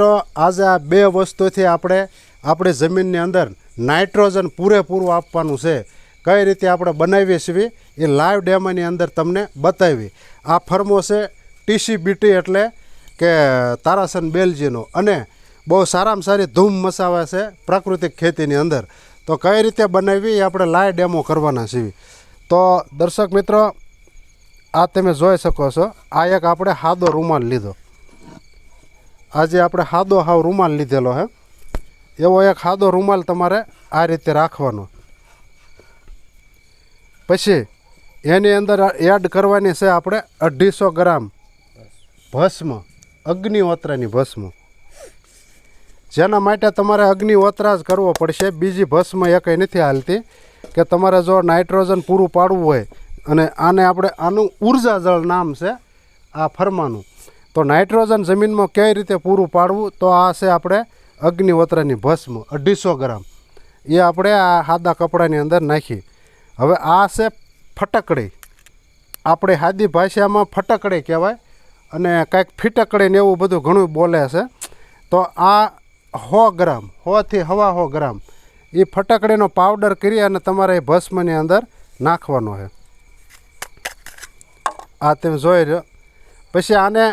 મિત્રો આજે આ બે વસ્તુથી આપણે આપણી જમીનની અંદર નાઇટ્રોજન પૂરેપૂરું આપવાનું છે. કઈ રીતે આપણે બનાવીએ છીએ એ લાઈવ ડેમોની અંદર તમને બતાવી. આ ફર્મો છે ટીસીબીટી એટલે કે તારાસન બેલજીનો અને બહુ સારામાં સારી ધૂમ મસાવે છે પ્રાકૃતિક ખેતીની અંદર. તો કઈ રીતે બનાવી એ આપણે લાઈવ ડેમો કરવાના છીએ. તો દર્શક મિત્રો, આ તમે જોઈ શકો છો. આ એક આપણે હાદો રૂમાલ લીધો. આજે આપણે સાદો હાવ રૂમાલ લીધેલો હે. એવો એક સાદો રૂમાલ તમારે આ રીતે રાખવાનો. પછી એની અંદર એડ કરવાની છે આપણે અઢીસો ગ્રામ ભસ્મ, અગ્નિહોત્રની ભસ્મ. જેના માટે તમારે અગ્નિહોત્રા જ કરવો પડશે. બીજી ભસ્મ એકય નથી હાલતી કે તમારે જો નાઇટ્રોજન પૂરું પાડવું હોય અને આને આપણે આનું ઊર્જા જળ નામ છે આ ફરમાનું. તો નાઇટ્રોજન જમીનમાં કઈ રીતે પૂરું પાડવું, તો આ છે આપણે અગ્નિવત્રની ભસ્મ, અઢીસો ગ્રામ. એ આપણે આ સાદા કપડાની અંદર નાખી. હવે આ છે ફટકડી. આપણે સાદી ભાષામાં ફટકડી કહેવાય અને કાંઈક ફીટકડી ને એવું બધું ઘણું બોલે છે. તો આ સો ગ્રામ, સોથી હવા સો ગ્રામ. એ ફટકડીનો પાવડર કરી અને તમારે એ ભસ્મની અંદર નાખવાનો છે. આ તમે જોઈ રહ્યો પછી આને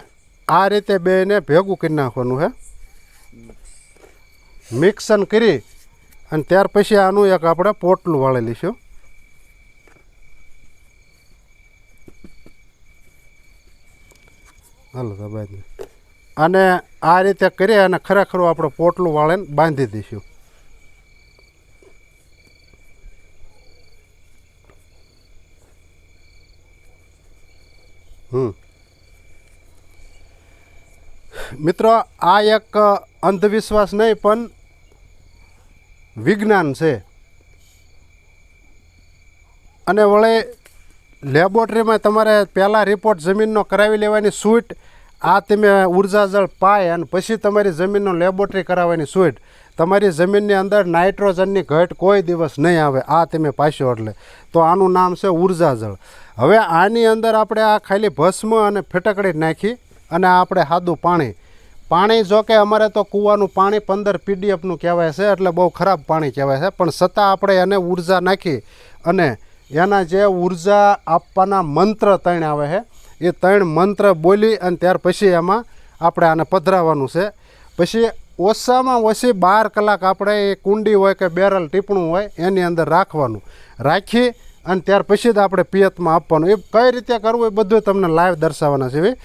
આ રીતે બેને ભેગું કરી નાખવાનું હે. મિક્સન કરી અને ત્યાર પછી આનું એક આપણે પોટલું વાળી લઈશું હાલો બાંધી આને આ રીતે કરી અને ખરેખર આપણે પોટલું વાળીને બાંધી દઈશું. હમ. મિત્રો, આ એક અંધવિશ્વાસ નહીં, પણ વિજ્ઞાન છે. અને વળે, લેબોરેટરીમાં તમારે પહેલાં રિપોર્ટ જમીનનો કરાવી લેવાની છૂટ આ તમે ઉર્જાજળ પાય અને પછી તમારી જમીનનો લેબોરેટરી કરાવવાની છૂટ તમારી જમીનની અંદર નાઇટ્રોજનની ઘટ કોઈ દિવસ નહીં આવે, આ તમે પાછો એટલે. તો આનું નામ છે ઉર્જાજળ હવે આની અંદર આપણે આ ખાલી ભસ્મ અને ફેટકડી નાખી અને આપણે સાદું પાણી પાણી જો કે અમારે તો કૂવાનું પાણી પંદર પીડીએફનું કહેવાય છે, એટલે બહુ ખરાબ પાણી કહેવાય છે. પણ છતાં આપણે એને ઊર્જા નાખી અને એના જે ઊર્જા આપવાના મંત્ર ત્રણ આવે છે, એ ત્રણ મંત્ર બોલી અને ત્યાર પછી એમાં આપણે આને પધરાવવાનું છે. પછી ઓછામાં ઓછી બાર કલાક આપણે એ કુંડી હોય કે બેરલ ટીપણું હોય, એની અંદર રાખવાનું. રાખી અને ત્યાર પછી જ આપણે પિયતમાં આપવાનું. એ કઈ રીતે કરવું એ બધું તમને લાઈવ દર્શાવવાના છે.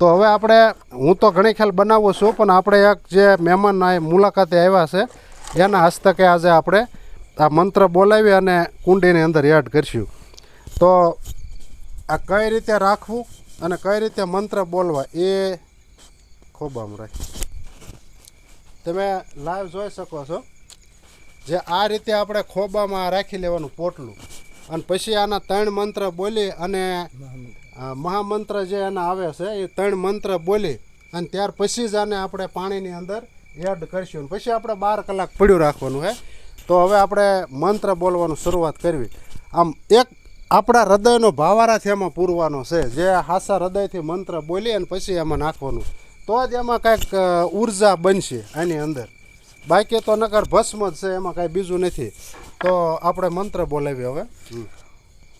તો હવે આપણે, હું તો ઘણી ખ્યાલ બનાવું છું, પણ આપણે એક જે મહેમાન મુલાકાતે આવ્યા છે, એના હસ્તકે આજે આપણે આ મંત્ર બોલાવી અને કુંડીની અંદર એડ કરીશું. તો આ કઈ રીતે રાખવું અને કઈ રીતે મંત્ર બોલવા એ ખૂબ આમ તમે લાઈવ જોઈ શકો છો જે આ રીતે આપણે ખોબામાં રાખી લેવાનું પોટલું. અને પછી આના ત્રણ મંત્ર બોલી અને મહામંત્ર જે એના આવે છે, એ ત્રણ મંત્ર બોલી અને ત્યાર પછી જ આને આપણે પાણીની અંદર એડ કરીશું. પછી આપણે બાર કલાક પડ્યું રાખવાનું હે. તો હવે આપણે મંત્ર બોલવાનું શરૂઆત કરવી. આમ એક આપણા હૃદયનો ભાવારાથી એમાં પૂરવાનો છે. જે હાસા હૃદયથી મંત્ર બોલી અને પછી એમાં નાખવાનું. તો જ એમાં કાંઈક ઊર્જા બનશે આની અંદર. બાકી તો નકર ભસ્મ જ છે, એમાં કાંઈ બીજું નથી. તો આપણે મંત્ર બોલાવીએ હવે.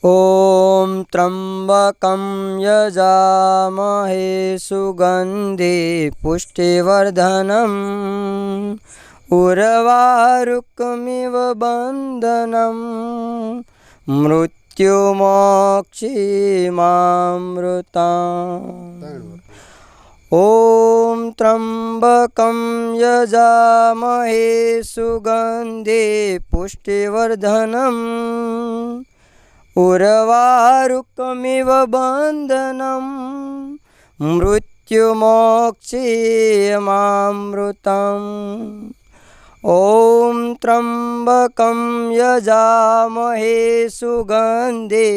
ॐ त्र्यम्बकं यजामहे सुगन्धि पुष्टिवर्धनम् उर्वारुकमिव बन्धनं मृत्युमोक्षिमामृता ॐ त्र्यम्बकं यजामहे सुगन्धि पुष्टिवर्धनम् उर्वारुकमिव बन्धनं मृत्युमोक्षीयमामृतम् ॐ त्र्यम्बकं यजामहे सुगन्धे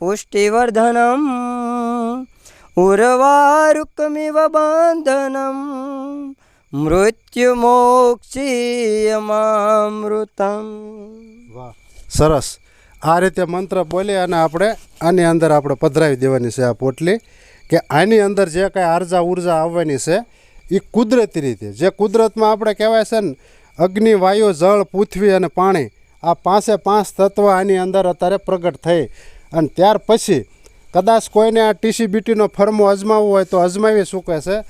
पुष्टिवर्धनम् उर्वारुकमिव बन्धनं મૃત્યુમોક્ષીયમામૃતમ વાહ સરસ આ રીતે મંત્ર બોલી અને આપણે આની અંદર આપણે પધરાવી દેવાની છે આ પોટલી, કે આની અંદર જે કાંઈ આર્જા ઊર્જા આવવાની છે એ કુદરતી રીતે. જે કુદરતમાં આપણે કહેવાય છે ને, અગ્નિ, વાયુ, જળ, પૃથ્વી અને પાણી, આ પાંચે પાંચ તત્વ આની અંદર અત્યારે પ્રગટ થઈ. અને ત્યાર પછી, કદાચ કોઈને આ ટીસીબીટીનો ફર્મો અજમાવવો હોય તો અજમાવી શકે છે?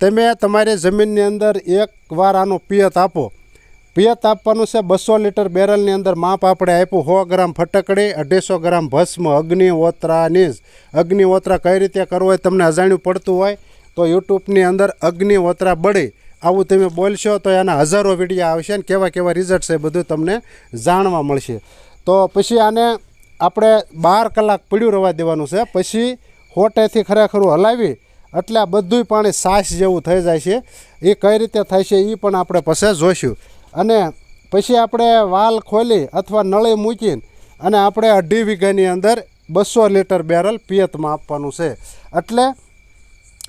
તમે તમારી જમીનની અંદર એક વાર આનું પિયત આપો. પિયત આપવાનું છે બસો લીટર બેરલની અંદર માપ આપણે આપ્યું સો ગ્રામ ફટકડી, અઢીસો ગ્રામ ભસ્મ અગ્નિહોત્રાની નીજ કઈ રીતે કરવો હોય તમને અજાણ્યું પડતું હોય તો યુટ્યુબની અંદર અગ્નિહોત્રા બળી. આવું તમે બોલશો તો એના હજારો વીડિયો આવશે ને કેવા કેવા રિઝલ્ટ છે બધું તમને જાણવા મળશે. તો પછી આને આપણે બાર કલાક પડ્યું રવા દેવાનું છે. પછી હોટેથી ખરેખર હલાવી એટલે આ બધુંય પાણી સાસ જેવું થઈ જાય છે. એ કઈ રીતે થાય છે એ પણ આપણે પછી જોઈશું અને પછી આપણે વાલ ખોલી અથવા નળી મૂકીને અને આપણે અઢી વીઘાની અંદર બસો લીટર બેરલ પિયતમાં આપવાનું છે. એટલે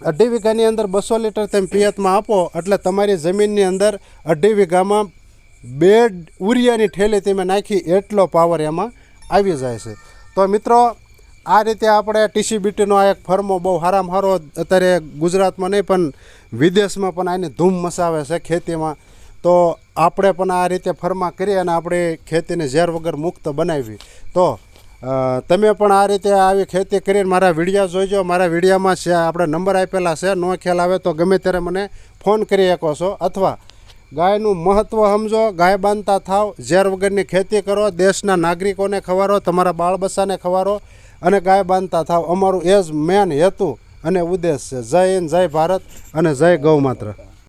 અઢી વીઘાની અંદર બસો લીટર તમે પિયતમાં આપો, એટલે તમારી જમીનની અંદર અઢી વીઘામાં બે ઉરિયાની ઠેલી તમે નાખી એટલો પાવર એમાં આવી જાય છે. તો મિત્રો, આ રીતે આપણે ટીસીબીટીનો આ એક ફર્મો બહુ સારામાં સારો અત્યારે ગુજરાતમાં નહીં પણ વિદેશમાં પણ આની ધૂમ મચાવે છે ખેતીમાં. તો આપણે પણ આ રીતે ફરમા કરી અને આપણે ખેતીને ઝેર વગર મુક્ત બનાવી. તો તમે પણ આ રીતે આવી ખેતી કરીને મારા વિડીયા જોઈજો મારા વિડીયામાં છે, આપણે નંબર આપેલા છે. નો ખ્યાલ આવે તો ગમે ત્યારે મને ફોન કરી શકો છો. અથવા ગાયનું મહત્ત્વ સમજો. ગાય બાંધતા થાવ. ઝેર વગરની ખેતી કરો. દેશના નાગરિકોને ખવારો. તમારા બાળ બચ્ચાને ખવારો. અને ગાય બાંધતા થાવ. અમારું એ જ મેન હેતુ અને ઉદ્દેશ છે. જય હિન્દ, જય ભારત અને જય ગૌ માત્ર.